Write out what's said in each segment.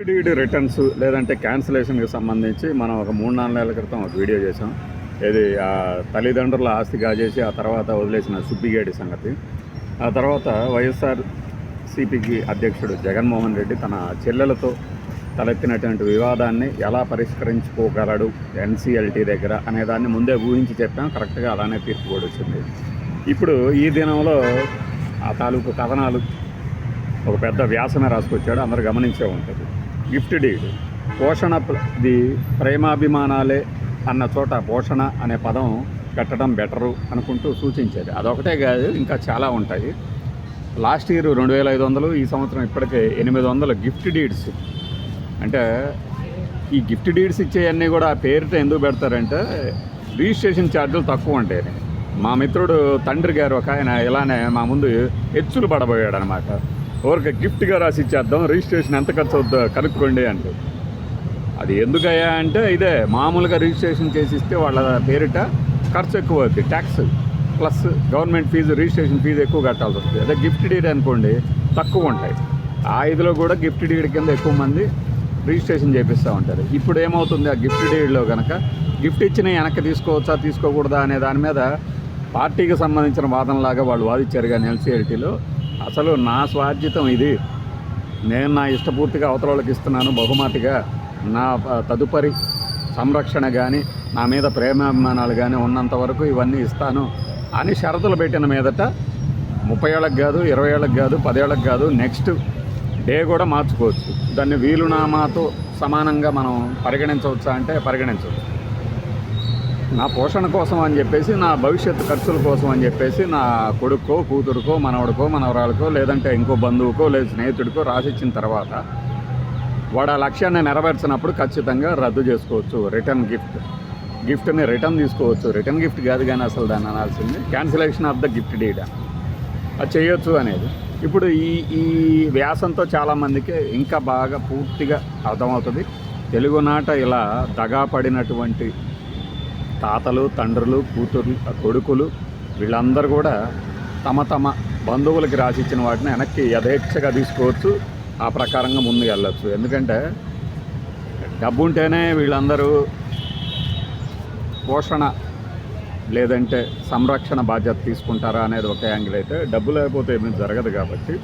Deed returns లేదంటే క్యాన్సిలేషన్కి సంబంధించి మనం ఒక మూడు నాలుగు నెలల క్రితం ఒక వీడియో చేసాం ఇది ఆ తల్లిదండ్రుల ఆస్తి కాజేసి ఆ తర్వాత వదిలేసిన సుబ్బిగేడి సంగతి. ఆ తర్వాత వైఎస్ఆర్ సిపికి అధ్యక్షుడు జగన్మోహన్ రెడ్డి తన చెల్లెలతో తలెత్తినటువంటి వివాదాన్ని ఎలా పరిష్కరించుకోగలడు ఎన్సీఎల్టీ దగ్గర అనే దాన్ని ముందే ఊహించి చెప్పాం. కరెక్ట్గా అలానే తీర్పు కూడా వచ్చింది. ఇప్పుడు ఈ దినంలో ఆ తాలూకు కథనాలు ఒక పెద్ద వ్యాసమే రాసుకొచ్చాడు. అందరు గమనించే ఉంటుంది గిఫ్ట్ డీడ్. పోషణ ది ప్రేమాభిమానాలే అన్న చోట పోషణ అనే పదం పెట్టడం బెటరు అనుకుంటూ సూచించేది. అదొకటే కాదు ఇంకా చాలా ఉంటాయి. లాస్ట్ ఇయర్ రెండు వేల ఐదు వందలు ఈ సంవత్సరం ఇప్పటికే ఎనిమిది వందలు గిఫ్ట్ డీడ్స్. అంటే ఈ గిఫ్ట్ డీడ్స్ ఇచ్చేవన్నీ కూడా ఆ పేరిట ఎందుకు పెడతారంటే రిజిస్ట్రేషన్ ఛార్జీలు తక్కువ ఉంటాయి మా మిత్రుడు తండ్రి గారు ఒక ఆయన ఇలానే మా ముందు హెచ్చులు పడబోయాడు అనమాట ఊరికి గిఫ్ట్గా రాసి ఇచ్చేద్దాం రిజిస్ట్రేషన్ ఎంత ఖర్చు అవుతుందో కనుక్కోండి అంటే అది ఎందుకయ్యా అంటే ఇదే మామూలుగా రిజిస్ట్రేషన్ చేసి ఇస్తే వాళ్ళ పేరిట ఖర్చు ఎక్కువ అవుతుంది tax plus government fee registration fee ఎక్కువ కట్టాల్సి వస్తుంది. అదే గిఫ్ట్ డీడ్ అనుకోండి తక్కువ ఉంటాయి. ఆ ఐదులో కూడా గిఫ్ట్ డీడ్ కింద ఎక్కువ మంది రిజిస్ట్రేషన్ చేపిస్తూ ఉంటారు. ఇప్పుడు ఏమవుతుంది ఆ గిఫ్ట్ డీడ్లో కనుక గిఫ్ట్ ఇచ్చిన వెనక్కి తీసుకోవచ్చా తీసుకోకూడదా అనే దాని మీద పార్టీకి సంబంధించిన వాదనలాగా వాళ్ళు వాదించారు కానీ ఎల్సీఎల్టీలో అసలు నా స్వార్జితం ఇది. నేను నా ఇష్టపూర్తిగా అవతల ఇస్తున్నాను బహుమతిగా. నా తదుపరి సంరక్షణ కానీ నా మీద ప్రేమాభిమానాలు కానీ ఉన్నంత వరకు ఇవన్నీ ఇస్తాను అని షరతులు పెట్టిన మీదట ముప్పై ఏళ్ళకి కాదు ఇరవై ఏళ్ళకి కాదు పదేళ్ళకి కాదు నెక్స్ట్ డే కూడా మార్చుకోవచ్చు. దాన్ని వీలునామాతో సమానంగా మనం పరిగణించవచ్చా అంటే పరిగణించవచ్చు. నా పోషణ కోసం అని చెప్పేసి నా భవిష్యత్తు ఖర్చుల కోసం అని చెప్పేసి నా కొడుకో కూతురుకో మనవడికో మనవరాలకో లేదంటే ఇంకో బంధువుకో లేదా స్నేహితుడికో రాసిచ్చిన తర్వాత వాడు ఆ లక్ష్యాన్ని నెరవేర్చినప్పుడు ఖచ్చితంగా రద్దు చేసుకోవచ్చు. Return gift. గిఫ్ట్ని రిటర్న్ తీసుకోవచ్చు. రిటర్న్ గిఫ్ట్ కాదు కానీ అసలు దాన్ని అనాల్సింది. Cancellation of the gift deed అది చేయొచ్చు అనేది. ఇప్పుడు ఈ ఈ వ్యాసంతో చాలామందికి ఇంకా బాగా పూర్తిగా అర్థమవుతుంది. తెలుగునాట ఇలా దగా పడినటువంటి తాతలు తండ్రులు కూతుర్లు కొడుకులు వీళ్ళందరూ కూడా తమ తమ బంధువులకి రాసిచ్చిన వాటిని వెనక్కి యథేచ్ఛగా తీసుకోవచ్చు. ఆ ప్రకారంగా ముందు వెళ్ళచ్చు. ఎందుకంటే డబ్బు ఉంటేనే వీళ్ళందరూ పోషణ లేదంటే సంరక్షణ బాధ్యత తీసుకుంటారా అనేది ఒక యాంగిల్ అయితే డబ్బు లేకపోతే ఏమీ జరగదు కాబట్టి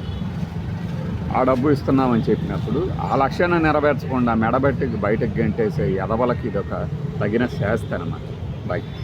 ఆ డబ్బు ఇస్తున్నామని చెప్పినప్పుడు ఆ లక్ష్యాన్ని నెరవేర్చకుండా మెడబెట్టి బయటకు గంటేసే ఎదవలకి ఇది ఒక తగిన శాస్తి అనమాట Bye.